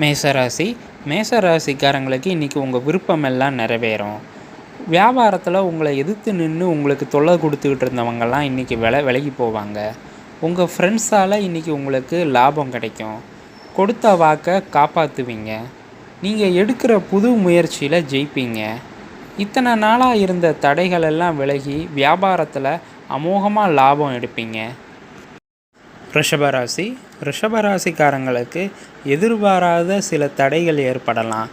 மேசராசி. மேசராசிக்காரங்களுக்கு இன்றைக்கி உங்கள் விருப்பமெல்லாம் நிறைவேறும். வியாபாரத்தில் உங்களை எதிர்த்து நின்று உங்களுக்கு தொல்லை கொடுத்துக்கிட்டு இருந்தவங்கெல்லாம் இன்றைக்கி விலை விலகி போவாங்க. உங்கள் ஃப்ரெண்ட்ஸால் இன்றைக்கி உங்களுக்கு லாபம் கிடைக்கும். கொடுத்த வாக்கை காப்பாற்றுவீங்க நீங்கள் எடுக்கிற புது முயற்சியில் ஜெயிப்பீங்க. இத்தனை நாளாக இருந்த தடைகள் எல்லாம் விலகி வியாபாரத்தில் அமோகமாக லாபம் எடுப்பீங்க. ரிஷபராசி. ரிஷபராசிக்காரங்களுக்கு எதிர்பாராத சில தடைகள் ஏற்படலாம்.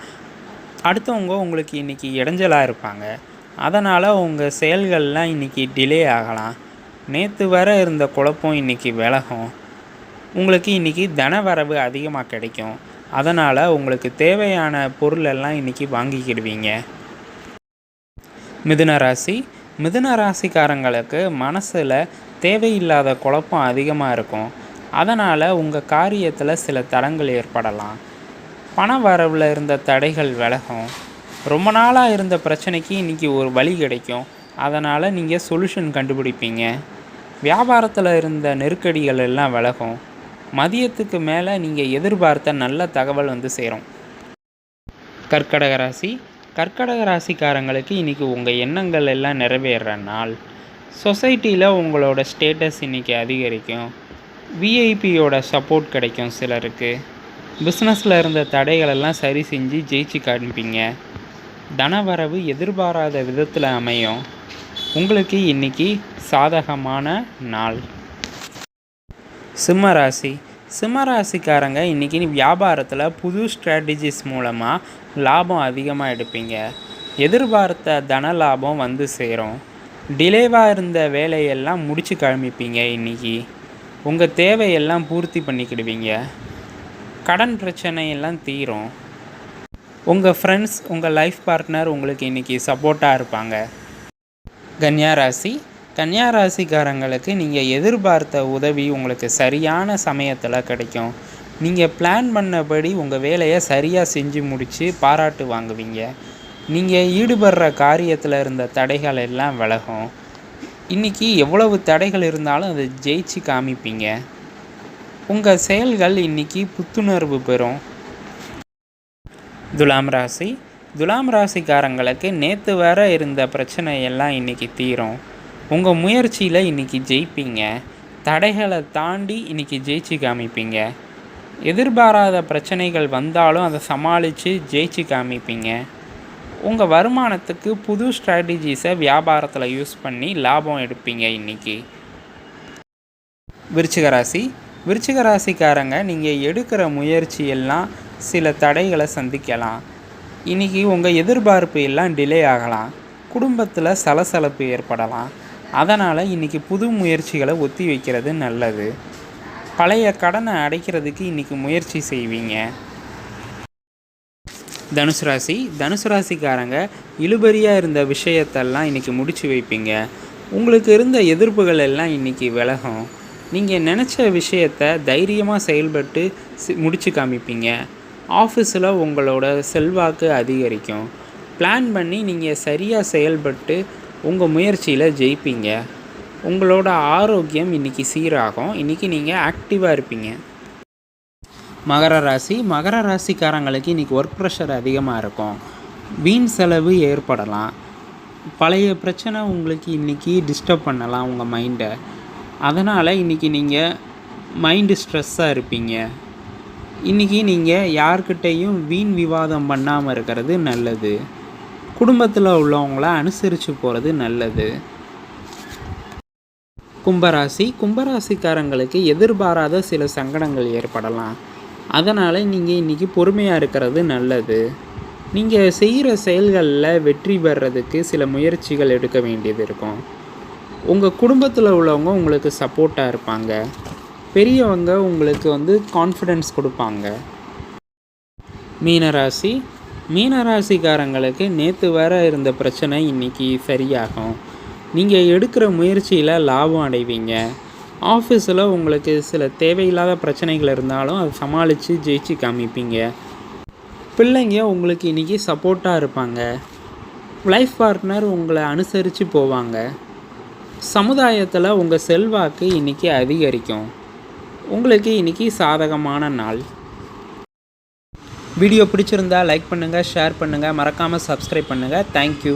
அடுத்தவங்க உங்களுக்கு இன்றைக்கி இடைஞ்சலாக இருப்பாங்க. அதனால் உங்கள் செயல்கள்லாம் இன்றைக்கி டிலே ஆகலாம். நேற்று வர இருந்த குழப்பம் இன்றைக்கி விலகும். உங்களுக்கு இன்றைக்கி தனவரவு அதிகமாக கிடைக்கும். அதனால் உங்களுக்கு தேவையான பொருளெல்லாம் இன்றைக்கி வாங்கிக்கிடுவீங்க. மிதுன ராசி. மிதுன ராசிக்காரங்களுக்கு மனசில் தேவையில்லாத குழப்பம் அதிகமாக இருக்கும். அதனால் உங்கள் காரியத்தில் சில தடங்கள் ஏற்படலாம். பண வரவில் இருந்த தடைகள் விலகும். ரொம்ப நாளாக இருந்த பிரச்சனைக்கு இன்றைக்கி ஒரு வழி கிடைக்கும். அதனால் நீங்கள் சொல்யூஷன் கண்டுபிடிப்பீங்க. வியாபாரத்தில் இருந்த நெருக்கடிகள் எல்லாம் விலகும். மதியத்துக்கு மேலே நீங்கள் எதிர்பார்த்த நல்ல தகவல் வந்து சேரும். கர்க்கடக ராசி. கர்க்கடக ராசிக்காரங்களுக்கு இன்றைக்கி உங்கள் எண்ணங்கள் எல்லாம் நிறைவேறுற நாள். சொசைட்டியில் உங்களோட ஸ்டேட்டஸ் இன்றைக்கி அதிகரிக்கும். விஐபியோட சப்போர்ட் கிடைக்கும் சிலருக்கு. பிஸ்னஸில் இருந்த தடைகளெல்லாம் சரி செஞ்சு ஜெயிச்சு காண்பீங்க. தனவரவு எதிர்பாராத விதத்தில் அமையும். உங்களுக்கு இன்றைக்கி சாதகமான நாள். சிம்ம ராசி. சிம்ம ராசிக்காரங்க இன்றைக்கி வியாபாரத்தில் புது ஸ்ட்ராட்டஜிஸ் மூலமாக லாபம் அதிகமாக எடுப்பீங்க. எதிர்பார்த்த தன லாபம் வந்து சேரும். டிலேவாக இருந்த வேலையெல்லாம் முடித்து கிளம்பிப்பீங்க இன்றைக்கி உங்கள் தேவையெல்லாம் பூர்த்தி பண்ணிக்கிடுவீங்க. கடன் பிரச்சனையெல்லாம் தீரும். உங்கள் ஃப்ரெண்ட்ஸ் உங்கள் லைஃப் பார்ட்னர் உங்களுக்கு இன்றைக்கி சப்போர்ட்டாக இருப்பாங்க. கன்னியாராசி ராசி ராசிக்காரங்களுக்கு நீங்கள் எதிர்பார்த்த உதவி உங்களுக்கு சரியான சமயத்தில் கிடைக்கும். நீங்கள் பிளான் பண்ணபடி உங்கள் வேலையை சரியாக செஞ்சு முடித்து பாராட்டு வாங்குவீங்க. நீங்கள் ஈடுபடுற காரியத்தில் இருந்த தடைகள் எல்லாம் விலகும். இன்றைக்கி எவ்வளவு தடைகள் இருந்தாலும் அதை ஜெயிச்சு காமிப்பீங்க. உங்கள் செயல்கள் இன்றைக்கி புத்துணர்வு பெறும். துலாம் ராசி. துலாம் ராசிக்காரங்களுக்கு நேற்று வர இருந்த பிரச்சனையெல்லாம் இன்றைக்கி தீரும். உங்கள் முயற்சியில் இன்றைக்கி ஜெயிப்பீங்க. தடைகளை தாண்டி இன்றைக்கி ஜெயிச்சு காமிப்பீங்க. எதிர்பாராத பிரச்சனைகள் வந்தாலும் அதை சமாளித்து ஜெயிச்சு காமிப்பீங்க. உங்கள் வருமானத்துக்கு புது ஸ்ட்ராட்டஜிஸை வியாபாரத்தில் யூஸ் பண்ணி லாபம் எடுப்பீங்க இன்றைக்கி விருச்சிகராசி ராசி. ராசிக்காரங்க நீங்கள் எடுக்கிற முயற்சியெல்லாம் சில தடைகளை சந்திக்கலாம். இன்றைக்கி உங்கள் எதிர்பார்ப்பு எல்லாம் டிலே ஆகலாம். குடும்பத்தில் சலசலப்பு ஏற்படலாம். அதனால் இன்றைக்கி புது முயற்சிகளை ஒத்தி வைக்கிறது நல்லது. பழைய கடனை அடைக்கிறதுக்கு இன்றைக்கி முயற்சி செய்வீங்க. தனுசு ராசி. தனுசு ராசிக்காரங்க இழுபறியாக இருந்த விஷயத்தெல்லாம் இன்றைக்கி முடிச்சு வைப்பீங்க. உங்களுக்கு இருந்த எதிர்ப்புகள் எல்லாம் இன்றைக்கி விலகும். நீங்கள் நினச்ச விஷயத்த தைரியமாக செயல்பட்டு முடிச்சு காமிப்பீங்க. ஆஃபீஸில் உங்களோட செல்வாக்கு அதிகரிக்கும். பிளான் பண்ணி நீங்கள் சரியாக செயல்பட்டு உங்கள் முயற்சியில் ஜெயிப்பீங்க. உங்களோட ஆரோக்கியம் இன்றைக்கி சீராகும். இன்றைக்கி நீங்கள் ஆக்டிவாக இருப்பீங்க. மகர ராசி. மகர ராசிக்காரங்களுக்கு இன்றைக்கி ஒர்க் ப்ரெஷர் அதிகமாக இருக்கும். வீண் செலவு ஏற்படலாம். பழைய பிரச்சனை உங்களுக்கு இன்றைக்கி டிஸ்டர்ப் பண்ணலாம் உங்கள் மைண்டை அதனால் இன்றைக்கி நீங்கள் மைண்டு ஸ்ட்ரெஸ்ஸாக இருப்பீங்க. இன்றைக்கி நீங்கள் யார்கிட்டேயும் வீண் விவாதம் பண்ணாமல் இருக்கிறது நல்லது. குடும்பத்தில் உள்ளவங்கள அனுசரித்து போகிறது நல்லது. கும்பராசி. கும்பராசிக்காரங்களுக்கு எதிர்பாராத சில சங்கடங்கள் ஏற்படலாம். அதனால் நீங்கள் இன்றைக்கி பொறுமையாக இருக்கிறது நல்லது. நீங்கள் செய்கிற செயல்களில் வெற்றி பெறதுக்கு சில முயற்சிகள் எடுக்க வேண்டியது இருக்கும். உங்கள் குடும்பத்தில் உள்ளவங்க உங்களுக்கு சப்போர்ட்டாக இருப்பாங்க. பெரியவங்க உங்களுக்கு வந்து கான்ஃபிடென்ஸ் கொடுப்பாங்க. மீனராசி மீனராசிக்காரங்களுக்கு நேற்று வர இருந்த பிரச்சனை இன்றைக்கி சரியாகும். நீங்கள் எடுக்கிற முயற்சியில் லாபம் அடைவீங்க. ஆஃபீஸில் உங்களுக்கு சில தேவையில்லாத பிரச்சனைகள் இருந்தாலும் அதை சமாளித்து ஜெயிச்சு காமிப்பீங்க. பிள்ளைங்க உங்களுக்கு இன்றைக்கி சப்போர்ட்டாக இருப்பாங்க. லைஃப் பார்ட்னர் உங்களை அனுசரித்து போவாங்க. சமுதாயத்தில் உங்கள் செல்வாக்கு இன்றைக்கி அதிகரிக்கும். உங்களுக்கு இன்றைக்கி சாதகமான நாள். வீடியோ பிடிச்சிருந்தா லைக் பண்ணுங்கள் ஷேர் பண்ணுங்கள் மறக்காமல் சப்ஸ்கிரைப் பண்ணுங்கள் தேங்க்யூ